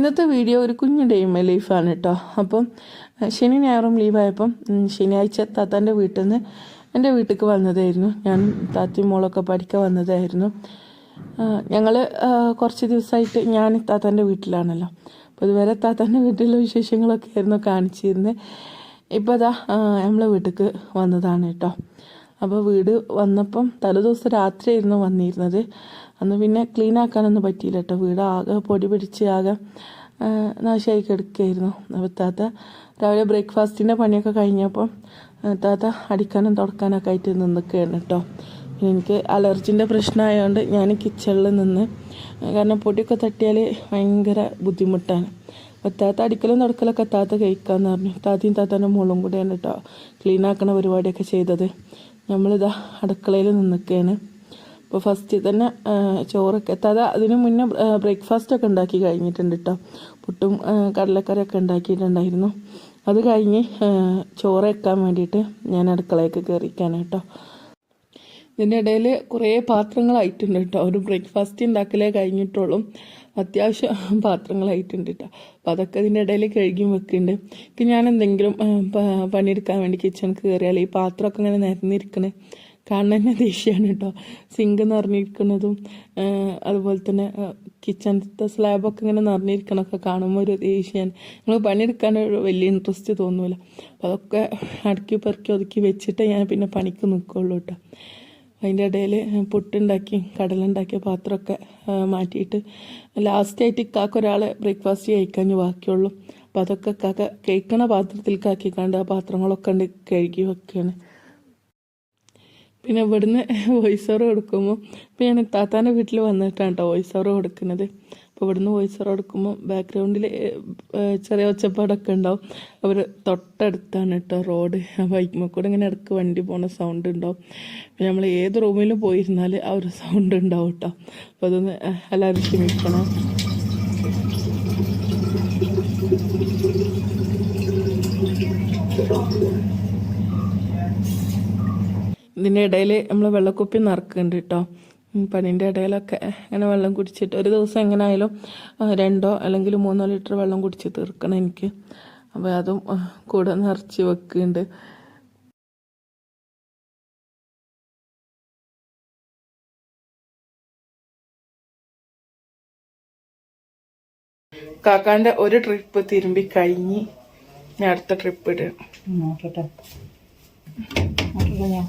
ഇന്നത്തെ വീഡിയോ ഒരു കുഞ്ഞു ഡെയിം ലൈഫാണ് കേട്ടോ അപ്പം ശനി ഞായറും ലീവായപ്പം ശനിയാഴ്ച താത്താന്റെ വീട്ടിൽ നിന്ന് എന്റെ വീട്ടിലേക്ക് വന്നതായിരുന്നു. ഞാൻ താത്തി മോളൊക്കെ പഠിക്കാൻ വന്നതായിരുന്നു. ഞങ്ങൾ കുറച്ച് ദിവസമായിട്ട് ഞാൻ താത്താന്റെ വീട്ടിലാണല്ലോ. അപ്പോൾ ഇതുവരെ താത്താന്റെ വീട്ടിലെ വിശേഷങ്ങളൊക്കെ ആയിരുന്നു കാണിച്ചിരുന്നത് ഇപ്പോൾ അതാ നമ്മളെ വീട്ടിലേക്ക് വന്നതാണ് കേട്ടോ അപ്പോൾ വീട് വന്നപ്പം തലേദിവസം രാത്രിയായിരുന്നു വന്നിരുന്നത്. അന്ന് പിന്നെ ക്ലീൻ ആക്കാനൊന്നും പറ്റിയില്ല കേട്ടോ വീട് ആകെ പൊടി പിടിച്ച് ആകെ നാശമായി കിടക്കുകയായിരുന്നു. അപ്പോൾ താത്ത രാവിലെ ബ്രേക്ക്ഫാസ്റ്റിന്റെ പണിയൊക്കെ കഴിഞ്ഞപ്പോൾ താത്ത അടിക്കാനും തുടക്കാനൊക്കെ ആയിട്ട് നിന്നൊക്കെയാണ് കേട്ടോ. എനിക്ക് അലർജിന്റെ പ്രശ്നമായതുകൊണ്ട് ഞാൻ കിച്ചണിൽ നിന്ന് കാരണം പൊടിയൊക്കെ തട്ടിയാൽ ഭയങ്കര ബുദ്ധിമുട്ടാണ്. അപ്പോൾ താത്ത അടിക്കലും തുടക്കലൊക്കെ താത്ത കഴിക്കാമെന്ന് പറഞ്ഞു. താത്തയും താത്താന്റെ മോളും കൂടെയാണ് കേട്ടോ ക്ലീൻ ആക്കണ പരിപാടിയൊക്കെ ചെയ്തത്. നമ്മളിതാ അടുക്കളയിൽ നിൽക്കുകയാണ് അപ്പോൾ ഫസ്റ്റ് തന്നെ ചോറൊക്കെ. താത്ത അതിന് മുന്നേ ബ്രേക്ക്ഫാസ്റ്റ് ഒക്കെ ഉണ്ടാക്കി കഴിഞ്ഞിട്ടുണ്ട് കേട്ടോ പുട്ടും കടലക്കറിയൊക്കെ ഉണ്ടാക്കിയിട്ടുണ്ടായിരുന്നു. അത് കഴിഞ്ഞ് ചോറ് വെക്കാൻ വേണ്ടിയിട്ട് ഞാൻ അടുക്കളയൊക്കെ കയറിക്കാണ് കേട്ടോ ഇതിന്റെ ഇടയിൽ കുറേ പാത്രങ്ങളായിട്ടുണ്ട് കേട്ടോ ഒരു ബ്രേക്ക്ഫാസ്റ്റ് ഉണ്ടാക്കലേ കഴിഞ്ഞിട്ടുള്ളൂ. അത്യാവശ്യം പാത്രങ്ങളായിട്ടുണ്ട് കേട്ടോ അപ്പോൾ അതൊക്കെ ഇതിന്റെ ഇടയിൽ കഴുകി വെക്കുന്നുണ്ട്. എനിക്ക് ഞാൻ എന്തെങ്കിലും പണിയെടുക്കാൻ വേണ്ടി കിച്ചണിൽ കയറിയാൽ ഈ പാത്രമൊക്കെ ഇങ്ങനെ നിരന്നിരിക്കണേ. കാണാൻ തന്നെ ദേഷ്യമാണ് കേട്ടോ. സിങ്ക് നിറഞ്ഞിരിക്കുന്നതും അതുപോലെ തന്നെ കിച്ചണത്തെ സ്ലാബൊക്കെ ഇങ്ങനെ നിറഞ്ഞിരിക്കണമൊക്കെ കാണുമ്പോൾ ഒരു ദേഷ്യമാണ് നമ്മൾ പണിയെടുക്കാൻ ഒരു വലിയ ഇൻട്രസ്റ്റ് തോന്നൂല. അപ്പോൾ അതൊക്കെ അടുക്കി പെറുക്കി ഒതുക്കി വെച്ചിട്ട് ഞാൻ പിന്നെ പണിക്ക് നിൽക്കുള്ളൂ കേട്ടോ. അതിന്റെ ഇടയിൽ പുട്ടുണ്ടാക്കി കടലുണ്ടാക്കിയ പാത്രമൊക്കെ മാറ്റിയിട്ട് ലാസ്റ്റായിട്ട് ഇക്കാക്ക് ഒരാളെ ബ്രേക്ക്ഫാസ്റ്റ് കഴിക്കാഞ്ഞ് ബാക്കിയുള്ളൂ. അപ്പോൾ അതൊക്കെ കാക്ക പാത്രത്തിൽ കാക്കിക്കാണ്ട് ആ പാത്രങ്ങളൊക്കെ ഉണ്ട് കഴുകി വെക്കുകയാണ് പിന്നെ ഇവിടുന്ന് വോയിസ് ഓവർ കൊടുക്കുമ്പോൾ ഇപ്പം ഞാൻ താത്താന്റെ വീട്ടിൽ വന്നിട്ടാണ് കേട്ടോ വോയിസ് ഓവർ കൊടുക്കുന്നത്. അപ്പോൾ ഇവിടുന്ന് വോയിസ് ഓവർ കൊടുക്കുമ്പോൾ ബാക്ക്ഗ്രൗണ്ടിൽ ചെറിയ ഒച്ചപ്പാടൊക്കെ ഉണ്ടാവും. അവർ തൊട്ടടുത്താണ് കേട്ടോ റോഡ് ആ ബൈക്കുമ്പോൾ കൂടെ ഇങ്ങനെ ഇടയ്ക്ക് വണ്ടി പോണ സൗണ്ട് ഉണ്ടാവും. പിന്നെ നമ്മൾ ഏത് റൂമിലും പോയിരുന്നാൽ ആ ഒരു സൗണ്ട് ഉണ്ടാവും കേട്ടോ അപ്പോൾ അതൊന്ന് എല്ലാവരും ക്ഷമിക്കണം ഇതിന്റെ ഇടയിൽ നമ്മൾ വെള്ളക്കുപ്പി നിറക്കുന്നുണ്ട് കേട്ടോ പണീന്റെ ഇടയിലൊക്കെ ഇങ്ങനെ വെള്ളം കുടിച്ചിട്ട് ഒരു ദിവസം എങ്ങനെ ആയാലും രണ്ടോ അല്ലെങ്കിൽ മൂന്നോ ലിറ്റർ വെള്ളം കുടിച്ച് തീർക്കണം എനിക്ക്. അപ്പോൾ അതും കൂടെ നിറച്ച് വെക്കുന്നുണ്ട് കാക്കാന്റെ ഒരു ട്രിപ്പ് തിരുമ്പി കഴിഞ്ഞ് ഞാൻ അടുത്ത ട്രിപ്പ് ഇടുക നോക്കട്ടെ. നോക്കട്ടെ ഞാൻ.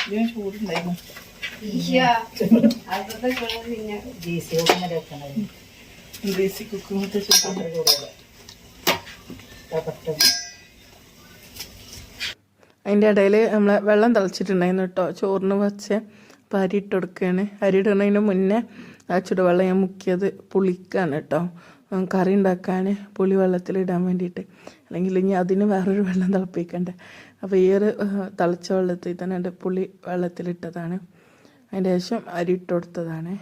ഇതിന് ചൂടുണ്ടായിരുന്നു ജി സി ഓപ്പണർ വെക്കണത് ദേശി കുക്കുമത്തെ ചൂട് പെട്ടെന്ന് അതിന്റെ ഇടയിൽ നമ്മൾ വെള്ളം തിളച്ചിട്ടുണ്ടായിരുന്നു കേട്ടോ. ചോറിന് വച്ച് അപ്പം അരി ഇട്ട് കൊടുക്കുകയാണ്. അരി ഇടുന്നതിന് മുന്നേ ആ ചുടുവെള്ളം ഞാൻ മുക്കിയത് പുളിക്കാണ് കേട്ടോ. കറി ഉണ്ടാക്കാൻ പുളി വെള്ളത്തിൽ ഇടാൻ വേണ്ടിയിട്ട്. അല്ലെങ്കിൽ ഇനി അതിന് വേറൊരു വെള്ളം തിളപ്പിക്കണ്ടേ. അപ്പോൾ ഈ ഒരു തിളച്ച വെള്ളത്തിൽ തന്നെ എന്റെ പുളി വെള്ളത്തിലിട്ടതാണ്. അതിന്റെ ശേഷം അരി ഇട്ട് കൊടുത്തതാണ്.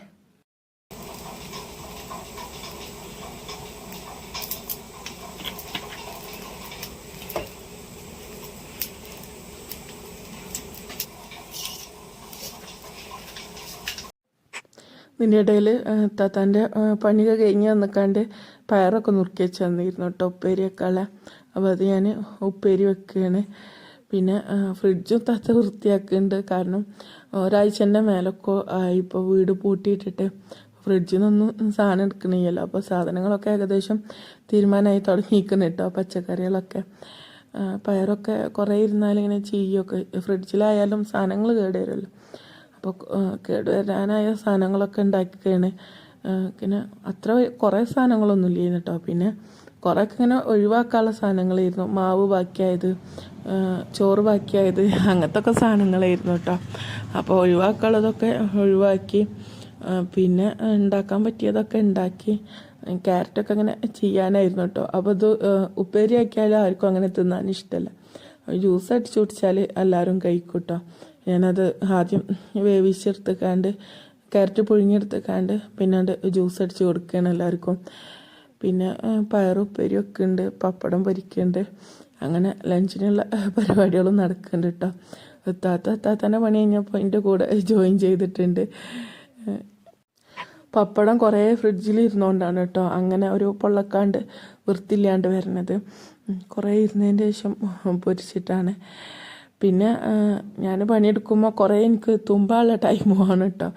ഇതിന്റെ ഇടയിൽ താത്താന്റെ പണിയൊക്കെ കഴിഞ്ഞ് വന്നിക്കാണ്ട് പയറൊക്കെ നുറുക്കി വെച്ച് തന്നിരുന്നു കേട്ടോ ഉപ്പേരിയൊക്കെ ഉള്ള. അപ്പോൾ അത് ഞാൻ ഉപ്പേരി വെക്കുകയാണ് പിന്നെ ഫ്രിഡ്ജും താത്ത വൃത്തിയാക്കുന്നുണ്ട് കാരണം ഒരാഴ്ചന്റെ മേലൊക്കെ ആയി ഇപ്പോൾ വീട് പൂട്ടിയിട്ടിട്ട് ഫ്രിഡ്ജിൽ നിന്നൊന്നും സാധനം എടുക്കണില്ലല്ലോ. അപ്പോൾ സാധനങ്ങളൊക്കെ ഏകദേശം തീരുമാനമായി തുടങ്ങിയിരിക്കുന്നു കേട്ടോ പച്ചക്കറികളൊക്കെ. പയറൊക്കെ കുറേ ഇരുന്നാലിങ്ങനെ ചീയൊക്കെ ഫ്രിഡ്ജിലായാലും സാധനങ്ങൾ കേടുവരുമല്ലോ അപ്പോൾ കേടുവരാനായ സാധനങ്ങളൊക്കെ ഉണ്ടാക്കുകയാണ് പിന്നെ അത്ര കുറേ സാധനങ്ങളൊന്നും ഇല്ലായിരുന്നു കേട്ടോ പിന്നെ കുറേയൊക്കെ ഇങ്ങനെ ഒഴിവാക്കാനുള്ള സാധനങ്ങളായിരുന്നു. മാവ് ബാക്കിയായത് ചോറ് ബാക്കിയായത് അങ്ങനത്തെ ഒക്കെ സാധനങ്ങളായിരുന്നു കേട്ടോ അപ്പോൾ ഒഴിവാക്കാനുള്ളതൊക്കെ ഒഴിവാക്കി പിന്നെ ഉണ്ടാക്കാൻ പറ്റിയതൊക്കെ ഉണ്ടാക്കി ക്യാരറ്റൊക്കെ അങ്ങനെ ചെയ്യാനായിരുന്നു കേട്ടോ അപ്പോൾ ഇത് ഉപ്പേരിയാക്കിയാലും ഉപ്പേരി ആർക്കും അങ്ങനെ തിന്നാൻ ഇഷ്ടമല്ല ജ്യൂസ് അടിച്ചു കുടിച്ചാൽ എല്ലാവരും കഴിക്കും കേട്ടോ ഞാനത് ആദ്യം വേവിച്ചെടുത്തേക്കാണ്ട് ക്യാരറ്റ് പുഴുങ്ങിയെടുത്തേക്കാണ്ട് പിന്നെ അത് ജ്യൂസ് അടിച്ച് കൊടുക്കുകയാണ് എല്ലാവർക്കും. പിന്നെ ആ, പയറുപ്പേരി ഒക്കെ ഉണ്ട് പപ്പടം പൊരിക്കുന്നുണ്ട് അങ്ങനെ ലഞ്ചിനുള്ള പരിപാടികളും നടക്കുന്നുണ്ട് കേട്ടോ താത്ത താത്താന്റെ പണി കഴിഞ്ഞപ്പോൾ എന്റെ കൂടെ ജോയിൻ ചെയ്തിട്ടുണ്ട്. പപ്പടം കുറേ ഫ്രിഡ്ജിൽ ഇരുന്നുകൊണ്ടാണ് കേട്ടോ അങ്ങനെ ഒരു പൊള്ളക്കാണ്ട് വൃത്തിയില്ലാണ്ട് വരുന്നത് കുറേ ഇരുന്നതിന്റെ ശേഷം പൊരിച്ചിട്ടാണ്. പിന്നെ ഞാൻ പണിയെടുക്കുമ്പോൾ കുറേ എനിക്ക് തുമ്പാനുള്ള ടൈമുമാണ് കേട്ടോ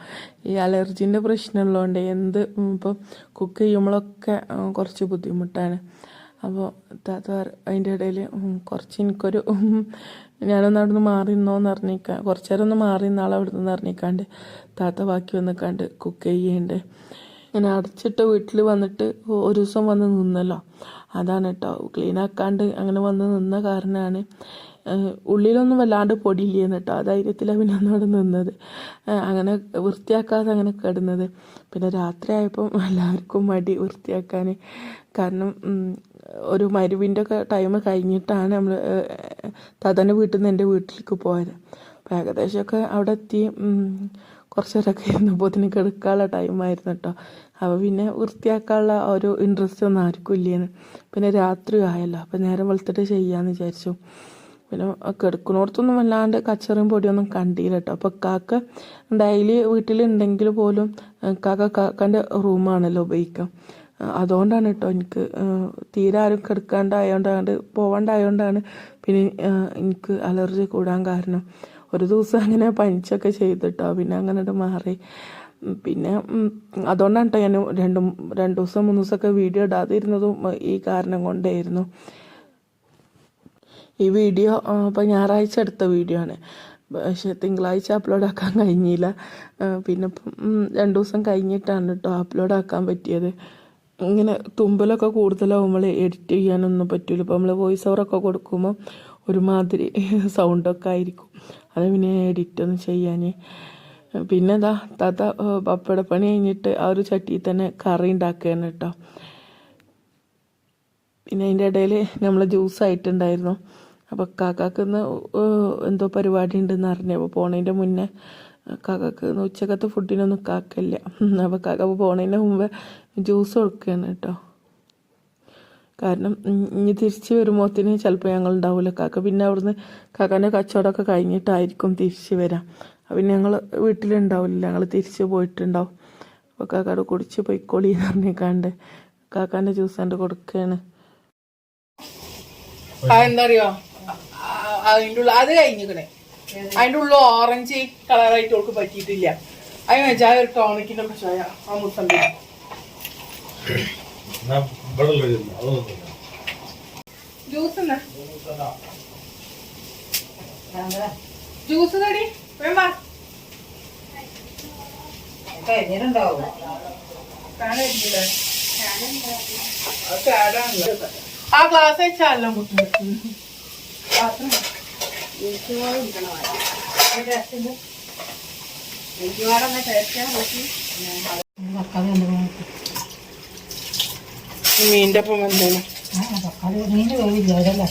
ഈ അലർജീന്റെ പ്രശ്നമുള്ളതുകൊണ്ട് എന്ത് ഇപ്പം കുക്ക് ചെയ്യുമ്പോഴൊക്കെ കുറച്ച് ബുദ്ധിമുട്ടാണ്. അപ്പോൾ താത്ത അതിന്റെ ഇടയിൽ കുറച്ച് എനിക്കൊരു ഞാനൊന്ന് അവിടെ നിന്ന് മാറി നിന്നോന്ന് അറിഞ്ഞിക്കാൻ കുറച്ച് നേരം ഒന്ന് മാറി നിന്നാൾ അവിടെ നിന്ന് അറിഞ്ഞിക്കാണ്ട് താത്ത ബാക്കി വന്നിക്കാണ്ട് കുക്ക് ചെയ്യുന്നുണ്ട് ഇങ്ങനെ അടച്ചിട്ട വീട്ടിൽ വന്നിട്ട് ഒരു ദിവസം വന്ന് നിന്നല്ലോ. അതാണ് കേട്ടോ ക്ലീൻ ആക്കാണ്ട് അങ്ങനെ വന്ന് നിന്ന കാരണമാണ് ഉള്ളിലൊന്നും വല്ലാണ്ട് പൊടിയില്ലേന്ന് കേട്ടോ. ആ ധൈര്യത്തിലാണ് പിന്നെ അന്ന് അവിടെ നിന്നത്. അങ്ങനെ വൃത്തിയാക്കാതെ അങ്ങനെ കിടന്നത്. പിന്നെ രാത്രി ആയപ്പം എല്ലാവർക്കും മടി വൃത്തിയാക്കാൻ കാരണം ഒരു മരുവിന്റെ ഒക്കെ ടൈം കഴിഞ്ഞിട്ടാണ് നമ്മൾ തതന്റെ വീട്ടിൽ നിന്ന് എന്റെ വീട്ടിലേക്ക് പോയത്. അപ്പോൾ ഏകദേശമൊക്കെ അവിടെ എത്തി കുറച്ച് നേരമൊക്കെ ഇരുന്നപ്പോത്തിന് കിടക്കാനുള്ള ടൈമായിരുന്നു കേട്ടോ. അപ്പോൾ പിന്നെ വൃത്തിയാക്കാനുള്ള ഒരു ഇൻട്രസ്റ്റ് ഒന്നും ആർക്കും ഇല്ലേന്ന്. പിന്നെ രാത്രി ആയല്ലോ. അപ്പോൾ നേരം വെളുത്തിട്ട് ചെയ്യാമെന്ന് വിചാരിച്ചു. പിന്നെ കിടക്കുന്നിടത്തൊന്നും വല്ലാണ്ട് കച്ചറും പൊടിയൊന്നും കണ്ടില്ല കേട്ടോ അപ്പോൾ കാക്ക ഡെയിലി വീട്ടിലുണ്ടെങ്കിൽ പോലും കാക്ക കാക്കന്റെ റൂമാണല്ലോ ഉപയോഗിക്കുക. അതുകൊണ്ടാണ് കേട്ടോ എനിക്ക് തീരെ ആരും കിടക്കാണ്ടായോണ്ടാണ്ട് പോവാണ്ടായോണ്ടാണ് പിന്നെ എനിക്ക് അലർജി കൂടാൻ കാരണം ഒരു ദിവസം അങ്ങനെ പനിച്ചൊക്കെ ചെയ്തിട്ടോ പിന്നെ അങ്ങനെ മാറി. പിന്നെ അതുകൊണ്ടാണ് കേട്ടോ ഞാൻ രണ്ടും രണ്ട് ദിവസം മൂന്ന് ദിവസമൊക്കെ വീഡിയോ ഇടാതിരുന്നതും ഈ കാരണം കൊണ്ടായിരുന്നു. ഈ വീഡിയോ അപ്പോൾ ഞായറാഴ്ച എടുത്ത വീഡിയോ ആണ്. പക്ഷേ തിങ്കളാഴ്ച അപ്ലോഡ് ആക്കാൻ കഴിഞ്ഞില്ല. പിന്നെ രണ്ട് ദിവസം കഴിഞ്ഞിട്ടാണ് കേട്ടോ അപ്ലോഡ് ആക്കാൻ പറ്റിയത്. ഇങ്ങനെ തുമ്പലൊക്കെ കൂടുതലാവുമ്പോൾ എഡിറ്റ് ചെയ്യാനൊന്നും പറ്റില്ല ഇപ്പോൾ നമ്മൾ വോയിസ് ഓവറൊക്കെ കൊടുക്കുമ്പോൾ ഒരുമാതിരി സൗണ്ടൊക്കെ ആയിരിക്കും. അത് പിന്നെ എഡിറ്റ് ഒന്നും ചെയ്യാൻ പിന്നെ എന്താ താത്ത ആ, പപ്പടപ്പണി കഴിഞ്ഞിട്ട് ആ ഒരു ചട്ടിയിൽ തന്നെ കറി ഉണ്ടാക്കുകയാണ് കേട്ടോ പിന്നെ അതിന്റെ ഇടയിൽ നമ്മൾ ജ്യൂസ് ആയിട്ടുണ്ടായിരുന്നു. അപ്പോൾ കാക്കാക്ക് ഇന്ന് എന്തോ പരിപാടി ഉണ്ടെന്ന് അറിഞ്ഞു. അപ്പോൾ പോണതിന്റെ മുന്നേ കാക്കാക്ക് ഉച്ചക്കത്തെ ഫുഡിനൊന്നും കാക്കില്ല അപ്പോൾ കാക്ക പോണതിന്റെ മുമ്പ് ജ്യൂസ് കൊടുക്കുകയാണ് കേട്ടോ. കാരണം ഇനി തിരിച്ച് വരുമ്പോത്തിന് ചിലപ്പോൾ ഞങ്ങൾ ഉണ്ടാവില്ല. കാക്ക പിന്നെ അവിടുന്ന് കാക്കാന്റെ കച്ചവടമൊക്കെ കഴിഞ്ഞിട്ടായിരിക്കും തിരിച്ച് വരാം. അപ്പം ഞങ്ങൾ വീട്ടിലുണ്ടാവില്ല. ഞങ്ങൾ തിരിച്ച് പോയിട്ടുണ്ടാവും. അപ്പോൾ കാക്കാട് കുടിച്ച് പൊയ്ക്കോളി എന്ന് പറഞ്ഞേക്കാണ്ട് കാക്കാന്റെ ജ്യൂസ് കണ്ട് കൊടുക്കുകയാണ്. എന്താ അറിയോ അതിന്റെ ഉള്ള അത് കഴിഞ്ഞിക്കണേ. അതിന്റെ ഉള്ള ഓറഞ്ച് കളറായിട്ട് അവൾക്ക് പറ്റിയിട്ടില്ല. അതിന് വെച്ചാൽ ഒരു ടോണിക്കിന്റെ പ്രശ്നമായ ആ മുത്തമ്പി അതൊന്നുമില്ല ജ്യൂസ് ജ്യൂസ് തടി. വേമ്പാ കഴിഞ്ഞിട്ടുണ്ടാവും ആ ഗ്ലാസ് വെച്ചാലും മീന്റെ ഒപ്പം വന്നേനെ. ആ തക്കാളി മീൻ വേവില്ല അതല്ല?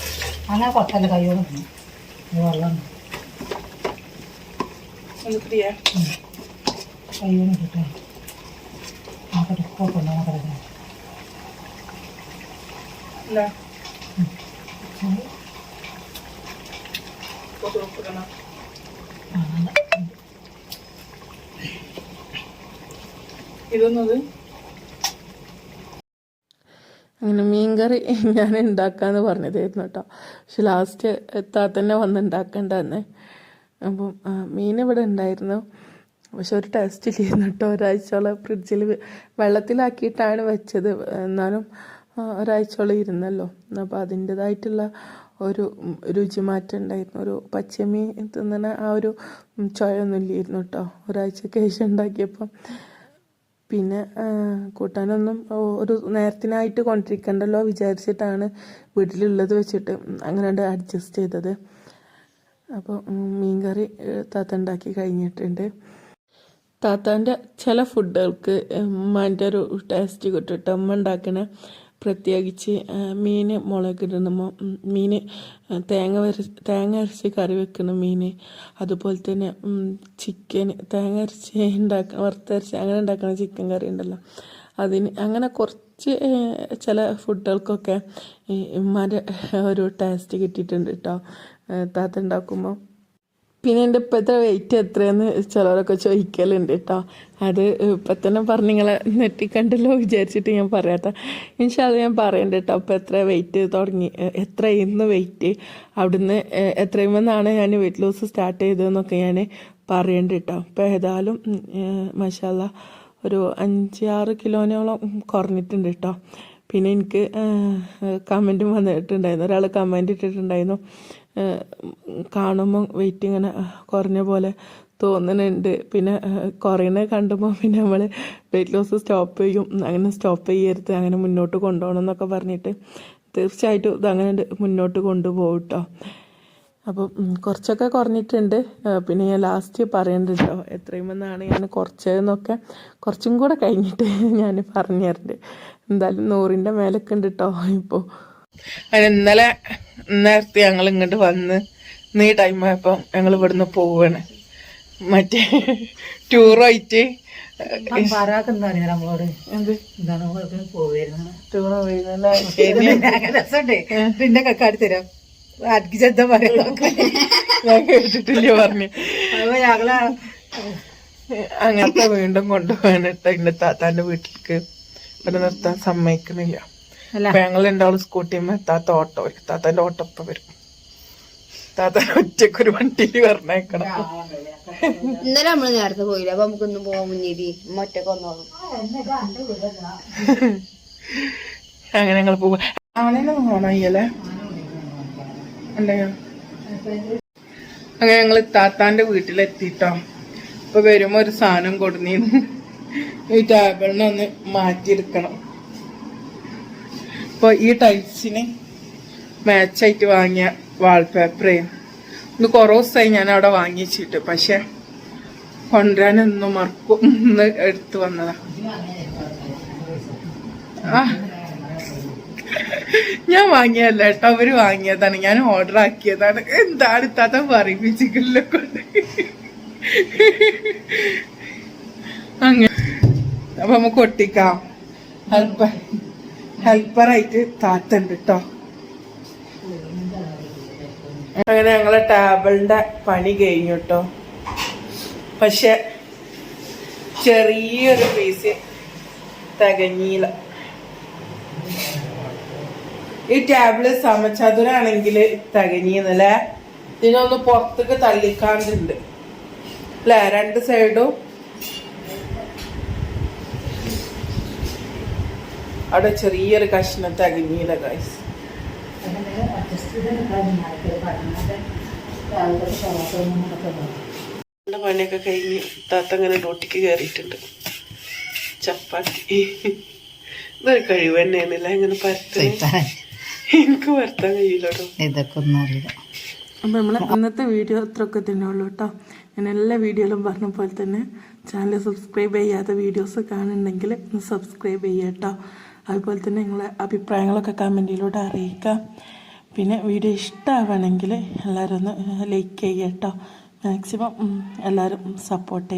അങ്ങനെ കുറച്ചല്ല കൈയോടെ വെള്ളം. കൈയോടെ കിട്ടാം നോക്കട്ടെ ഉപ്പൊക്കെ നോക്കട്ടെ ഇതൊന്നത്? അങ്ങനെ മീൻകറി ഞാൻ ഉണ്ടാക്കാന്ന് പറഞ്ഞതായിരുന്നു കേട്ടോ. പക്ഷെ ലാസ്റ്റ് എത്താ തന്നെ വന്ന് ഉണ്ടാക്കണ്ടെന്ന്. അപ്പം മീൻ ഇവിടെ ഉണ്ടായിരുന്നു. പക്ഷെ ഒരു ടേസ്റ്റ് ഇല്ലായിരുന്നു കേട്ടോ. ഒരാഴ്ചയോളം ഫ്രിഡ്ജിൽ വെള്ളത്തിലാക്കിയിട്ടാണ് വെച്ചത്. എന്നാലും ഒരാഴ്ചയോളം ഇരുന്നല്ലോ. അപ്പോൾ അതിന്റെതായിട്ടുള്ള ഒരു രുചി രുചിമാറ്റം ഉണ്ടായിരുന്നു. ഒരു പച്ചമീൻ തിന്നണ ആ ഒരു ഉം, ചുവയൊന്നും ഇല്ലായിരുന്നു കേട്ടോ. ഒരാഴ്ചക്ക് ശേഷം ഉണ്ടാക്കിയപ്പം. പിന്നെ കൂട്ടാനൊന്നും ഒരു നേരത്തിനായിട്ട് കൊണ്ടിരിക്കണ്ടല്ലോ വിചാരിച്ചിട്ടാണ് വീട്ടിലുള്ളത് വെച്ചിട്ട് അങ്ങനെ അഡ്ജസ്റ്റ് ചെയ്തത്. അപ്പോൾ മീൻകറി താത്ത ഉണ്ടാക്കി കഴിഞ്ഞിട്ടുണ്ട്. താത്താന്റെ ചില ഫുഡുകൾക്ക് ഉമ്മാന്റെ ഒരു ടേസ്റ്റ് കേട്ടോ. ഉമ്മ ഉണ്ടാക്കണ പ്രത്യേകിച്ച് മീൻ മുളകിടുന്ന മീൻ തേങ്ങ വര തേങ്ങ അരച്ച് കറി വെക്കുന്ന മീൻ അതുപോലെ തന്നെ ചിക്കൻ തേങ്ങ അരച്ച് ഉണ്ടാക്ക വറുത്തരച്ച് അങ്ങനെ ഉണ്ടാക്കുന്ന ചിക്കൻ കറി ഉണ്ടല്ലോ അതിന് അങ്ങനെ കുറച്ച് ചില ഫുഡുകൾക്കൊക്കെ ഉമ്മാന്റെ ഒരു ടേസ്റ്റ് കിട്ടിയിട്ടുണ്ട് കേട്ടോ താത്ത ഉണ്ടാക്കുമ്പോൾ പിന്നെ എന്റെ ഇപ്പോഴത്തെ വെയിറ്റ് എത്രയെന്ന് ചിലരൊക്കെ ചോദിക്കലുണ്ട് കേട്ടോ അത് ഇപ്പം തന്നെ പറഞ്ഞ് നിങ്ങളെ നെറ്റിക്കണ്ടല്ലോ വിചാരിച്ചിട്ട് ഞാൻ പറയാത്ത ഇൻഷാൽ ഞാൻ പറയണ്ട കേട്ടോ അപ്പം എത്ര വെയിറ്റ് തുടങ്ങി എത്ര ഇന്ന് വെയിറ്റ് അവിടുന്ന് എത്രയുമെന്നാണ് ഞാൻ വെയിറ്റ് ലോസ് സ്റ്റാർട്ട് ചെയ്തതെന്നൊക്കെ ഞാൻ പറയണ്ട കേട്ടോ ഇപ്പം ഏതായാലും മഷാല ഒരു അഞ്ച് ആറ് കിലോനോളം കുറഞ്ഞിട്ടുണ്ട് കേട്ടോ പിന്നെ എനിക്ക് കമന്റും വന്നിട്ടുണ്ടായിരുന്നു. ഒരാൾ കമന്റ് ഇട്ടിട്ടുണ്ടായിരുന്നു. കാണുമ്പോൾ വെയിറ്റ് ഇങ്ങനെ കുറഞ്ഞ പോലെ തോന്നുന്നുണ്ട്. പിന്നെ കുറയണ കണ്ടുമ്പോൾ പിന്നെ നമ്മൾ വെയിറ്റ് ലോസ് സ്റ്റോപ്പ് ചെയ്യും. അങ്ങനെ സ്റ്റോപ്പ് ചെയ്യരുത്. അങ്ങനെ മുന്നോട്ട് കൊണ്ടുപോകണം എന്നൊക്കെ പറഞ്ഞിട്ട് തീർച്ചയായിട്ടും ഇതങ്ങനെ മുന്നോട്ട് കൊണ്ടുപോകും കേട്ടോ അപ്പോൾ കുറച്ചൊക്കെ കുറഞ്ഞിട്ടുണ്ട്. പിന്നെ ഞാൻ ലാസ്റ്റ് പറയേണ്ടത് കേട്ടോ എത്രയുമെന്നാണ് ഞാൻ കുറച്ചതെന്നൊക്കെ കുറച്ചും കൂടെ കഴിഞ്ഞിട്ട് ഞാൻ പറഞ്ഞു തരുന്നുണ്ട് എന്തായാലും നൂറിന്റെ മേലൊക്കെ ഉണ്ട് കേട്ടോ ഇപ്പോൾ അതിന് ഇന്നലെ നേരത്തെ ഞങ്ങൾ ഇങ്ങോട്ട് വന്ന് നീ ഈ ടൈം ആയപ്പോൾ ഞങ്ങൾ ഇവിടുന്ന് പോവാണ്. മറ്റേ ടൂറായിട്ട് എന്താ അറിയാം നമ്മളോട്? എന്ത്? എന്താണ് ടൂർ പോയിരുന്നല്ലേ? പിന്നെ കക്കാടി തരാം. അടുക്കിച്ച് എന്താ പറയാ ഞാൻ കേട്ടിട്ടില്ല പറഞ്ഞു. അപ്പൊ ഞങ്ങൾ അങ്ങനത്തെ വീണ്ടും കൊണ്ടുപോകാനിട്ട് എന്റെ താത്താന്റെ വീട്ടിലേക്ക്. ഇവിടെ നിർത്താൻ. അപ്പൊ ഞങ്ങൾ രണ്ടാളും സ്കൂട്ടി താത്ത ഓട്ടോ വരും. താത്താന്റെ ഓട്ടോ ഇപ്പൊ വരും. താത്ത ഒറ്റയ്ക്ക് ഒരു വണ്ടിയിൽ പറഞ്ഞേക്കണം ഇന്നലെ നമ്മൾ നേരത്തെ പോയില്ല? അപ്പൊ നമുക്കൊന്നും പോവാൻ മുന്നേരി ഒറ്റയ്ക്ക് വന്നോളും. അങ്ങനെ ഞങ്ങൾ പോവാ. അങ്ങനെ ഞങ്ങൾ താത്താന്റെ വീട്ടിലെത്തിട്ടോ. ഇപ്പൊ വരുമ്പോ ഒരു സാധനം കൊടുന്നീന്ന്. ഈ ടേബിളിനെ ഒന്ന് മാറ്റിയെടുക്കണം. അപ്പൊ ഈ ടൈൽസിന് മാച്ചായിട്ട് വാങ്ങിയ വാൾപേപ്പറേ ഒന്ന് കുറേ ദിവസമായി ഞാൻ അവിടെ വാങ്ങിച്ചിട്ട് പക്ഷെ കൊണ്ടുവരാനൊന്നും മറക്കും. ഒന്ന് എടുത്തു വന്നതാ. ഞാൻ വാങ്ങിയല്ല കേട്ടോ അവർ വാങ്ങിയതാണ്. ഞാൻ ഓർഡർ ആക്കിയതാണ്. എന്താണ് ഇത്താത്ത പറയിപ്പിച്ചിട്ടില്ല കൊണ്ട്. അങ്ങനെ. അപ്പൊ നമുക്ക് ഒട്ടിക്കാം. ഹെൽപ്പർ ഹെൽപ്പറായിട്ട് താത്തുണ്ട് കേട്ടോ അങ്ങനെ ഞങ്ങളെ ടേബിളിന്റെ പണി കഴിഞ്ഞു കേട്ടോ പക്ഷെ ചെറിയൊരു പീസ് തികഞ്ഞില്ല. ഈ ടേബിൾ സമചതുരാണെങ്കിൽ തികഞ്ഞിന്നല്ലേ? ഇതിനൊന്ന് പുറത്തേക്ക് തള്ളിക്കാണ്ടുണ്ട് അല്ലേ രണ്ട് സൈഡും അവിടെ ചെറിയൊരു കഷ്ണത്തെ ഗൈസ് എന്റെ പണിയൊക്കെ കഴിഞ്ഞ് താത്ത അങ്ങനെ ഡോട്ടിക്ക് കയറിയിട്ടുണ്ട് ചപ്പാത്തി. ഇതൊരു കഴിവ് തന്നെയാണല്ല ഇങ്ങനെ പരത്താൻ എനിക്ക് പരത്താൻ കഴിയില്ലോട്ടോ ഇതൊക്കെ ഒന്നുമില്ല അപ്പം നമ്മൾ ഇന്നത്തെ വീഡിയോ അത്രയൊക്കെ തന്നെ ഉള്ളൂ കേട്ടോ. ഞാൻ എല്ലാ വീഡിയോയിലും പറഞ്ഞ പോലെ തന്നെ ചാനൽ സബ്സ്ക്രൈബ് ചെയ്യാത്ത വീഡിയോസ് കാണുന്നുണ്ടെങ്കിൽ ഒന്ന് സബ്സ്ക്രൈബ് ചെയ്യാം കേട്ടോ. അതുപോലെ തന്നെ നിങ്ങളെ അഭിപ്രായങ്ങളൊക്കെ കമന്റിലൂടെ അറിയിക്കുക പിന്നെ വീഡിയോ ഇഷ്ടമാവുകയാണെങ്കിൽ എല്ലാവരും ഒന്ന് ലൈക്ക് ചെയ്യുക കേട്ടോ. മാക്സിമം എല്ലാവരും സപ്പോർട്ട്